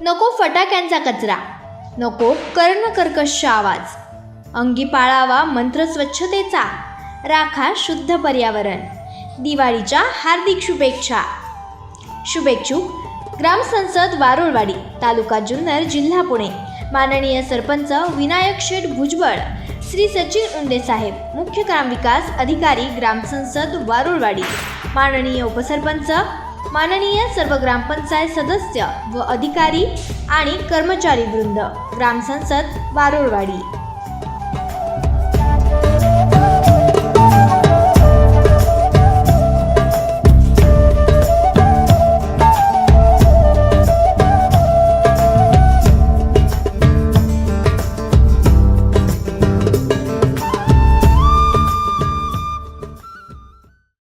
नको फटाक्यांचा कचरा. नको कर्णकर्कश आवाज. अंगी पाळावा मंत्र स्वच्छतेचा. राखा शुद्ध पर्यावरण. दिवाळीच्या हार्दिक शुभेच्छा. शुभेच्छुक ग्रामसंसद वारुळवाडी तालुका जुन्नर जिल्हा पुणे. माननीय सरपंच विनायक शेठ भुजबळ श्री सचिन उंडे साहेब मुख्य ग्रामविकास अधिकारी ग्रामसंसद वारुळवाडी. माननीय उपसरपंच माननीय सर्व ग्रामपंचायत सदस्य व अधिकारी आणि कर्मचारी वृंद ग्रामसंसद वारुळवाडी.